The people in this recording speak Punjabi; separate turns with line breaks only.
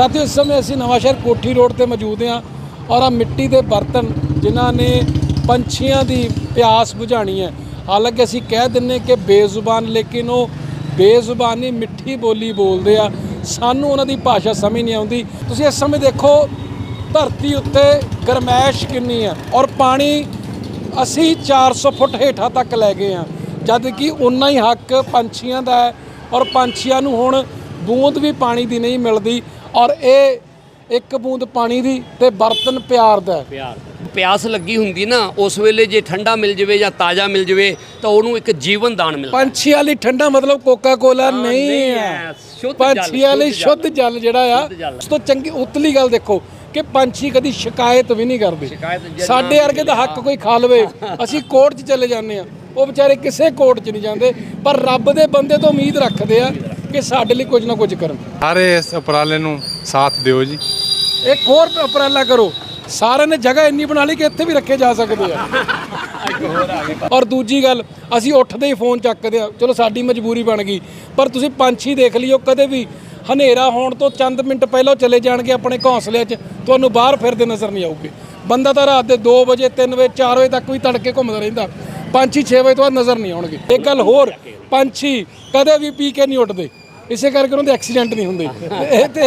ਸਾਥੀਓ, ਇਸ ਸਮੇਂ ਅਸੀਂ ਨਵਾਂਸ਼ਹਿਰ ਕੋਠੀ ਰੋਡ ਤੇ ਮੌਜੂਦ ਹਾਂ ਔਰ ਆ ਮਿੱਟੀ ਦੇ ਬਰਤਨ ਜਿਨ੍ਹਾਂ ਨੇ ਪੰਛੀਆਂ ਦੀ ਪਿਆਸ ਬੁਝਾਣੀ ਹੈ। ਹਾਲਾਂਕਿ ਅਸੀਂ ਕਹਿ ਦਿੰਨੇ ਕਿ ਬੇਜ਼ੁਬਾਨ, ਲੇਕਿਨ ਉਹ ਬੇਜ਼ੁਬਾਨੀ ਮਿੱਠੀ ਬੋਲੀ ਬੋਲਦੇ ਆ। ਸਾਨੂੰ ਉਹਨਾਂ ਦੀ ਭਾਸ਼ਾ ਸਮਝ ਨਹੀਂ ਆਉਂਦੀ। ਤੁਸੀਂ ਇਸ ਸਮੇਂ ਦੇਖੋ, ਧਰਤੀ ਉੱਤੇ ਗਰਮੈਸ਼ ਕਿੰਨੀ ਹੈ ਔਰ ਪਾਣੀ ਅਸੀਂ 400 ਫੁੱਟ ਹੇਠਾਂ ਤੱਕ ਲੈ ਗਏ ਹਾਂ ਜਦ ਕਿ ਉਨਾ ਹੀ ਹੱਕ ਪੰਛੀਆਂ ਦਾ ਹੈ ਔਰ ਪੰਛੀਆਂ ਨੂੰ ਹੁਣ ਬੂੰਦ ਵੀ ਪਾਣੀ ਦੀ ਨਹੀਂ ਮਿਲਦੀ। ਔਰ ਇਹ ਇੱਕ ਬੂੰਦ ਪਾਣੀ ਦੀ ਤੇ ਬਰਤਨ ਪਿਆਰ ਦਾ ਹੈ।
ਪਿਆਰ। ਪਿਆਸ ਲੱਗੀ ਹੁੰਦੀ ਨਾ ਉਸ ਵੇਲੇ ਜੇ ਠੰਡਾ ਮਿਲ ਜਵੇ ਜਾਂ ਤਾਜ਼ਾ ਮਿਲ ਜਵੇ ਤਾਂ ਉਹਨੂੰ ਇੱਕ ਜੀਵਨ ਦਾਨ ਮਿਲਦਾ
ਪੰਛੀਆਂ ਲਈ ਠੰਡਾ ਮਤਲਬ ਕੋਕਾ ਕੋਲਾ ਨਹੀਂ
ਨਹੀਂ
ਹੈ।
ਹੈ। ਸ਼ੁੱਧ ਜਲ,
ਪੰਛੀਆਂ ਲਈ
ਸ਼ੁੱਧ
ਸ਼ੁੱਧ ਜਲ ਜਿਹੜਾ ਆ
ਜਲ।
ਉਸ ਤੋਂ ਚੰਗੀ ਉਤਲੀ ਗੱਲ ਦੇਖੋ ਕਿ ਪੰਛੀ ਕਦੀ ਸ਼ਿਕਾਇਤ ਵੀ ਨਹੀਂ ਕਰਦੇ।
ਸ਼ਿਕਾਇਤ ਜੇ
ਸਾਡੇ ਵਰਗੇ ਦਾ ਹੱਕ ਕੋਈ ਖਾ ਲਵੇ। ਅਸੀਂ ਕੋਰਟ 'ਚ ਚਲੇ ਜਾਂਦੇ ਆ ਉਹ ਵਿਚਾਰੇ ਕਿਸੇ ਕੋਰਟ 'ਚ ਨਹੀਂ ਜਾਂਦੇ ਪਰ ਰੱਬ ਦੇ ਬੰਦੇ ਤੋਂ ਉਮੀਦ ਰੱਖਦੇ ਆ ਕਿ ਸਾਡੇ ਲਈ ਕੁਝ ਨਾ ਕੁਝ ਕਰਨ।
ਸਾਰੇ ਇਸ ਉਪਰਾਲੇ ਨੂੰ ਸਾਥ ਦਿਓ ਜੀ।
ਇੱਕ ਹੋਰ ਉਪਰਾਲਾ ਕਰੋ। ਸਾਰਿਆਂ ਨੇ ਜਗ੍ਹਾ ਇੰਨੀ ਬਣਾ ਲਈ ਕਿ ਇੱਥੇ ਵੀ ਰੱਖੇ ਜਾ ਸਕਦੇ ਆ। ਔਰ ਦੂਜੀ ਗੱਲ ਅਸੀਂ ਉੱਠਦੇ ਹੀ ਫੋਨ ਚੱਕਦੇ ਆ। ਚਲੋ ਸਾਡੀ ਮਜਬੂਰੀ ਬਣ ਗਈ। ਪਰ ਤੁਸੀਂ ਪੰਛੀ ਦੇਖ ਲਿਓ ਕਦੇ ਵੀ ਹਨੇਰਾ ਹੋਣ ਤੋਂ ਚੰਦ ਮਿੰਟ ਪਹਿਲਾਂ ਚਲੇ ਜਾਣਗੇ ਆਪਣੇ ਘੌਂਸਲੇ 'ਚ ਤੁਹਾਨੂੰ ਬਾਹਰ ਫਿਰਦੇ ਨਜ਼ਰ ਨਹੀਂ ਆਉਗੇ ਬੰਦਾ ਤਾਂ ਰਾਤ ਦੇ 2 ਵਜੇ 3 ਵਜੇ 4 ਵਜੇ ਤੱਕ ਵੀ ਤੜਕੇ ਘੁੰਮਦਾ ਰਹਿੰਦਾ। ਪੰਛੀ 6 ਵਜੇ ਤੋਂ ਬਾਅਦ ਨਜ਼ਰ ਨਹੀਂ ਆਉਣਗੇ। ਇੱਕ ਗੱਲ ਹੋਰ ਪੰਛੀ ਕਦੇ ਵੀ ਪੀ ਕੇ ਨਹੀਂ ਉੱਠਦੇ। ਇਸੇ ਕਰਕੇ ਉਹਨਾਂ ਦੇ ਐਕਸੀਡੈਂਟ ਨਹੀਂ ਹੁੰਦੇ। ਇਹ ਤੇ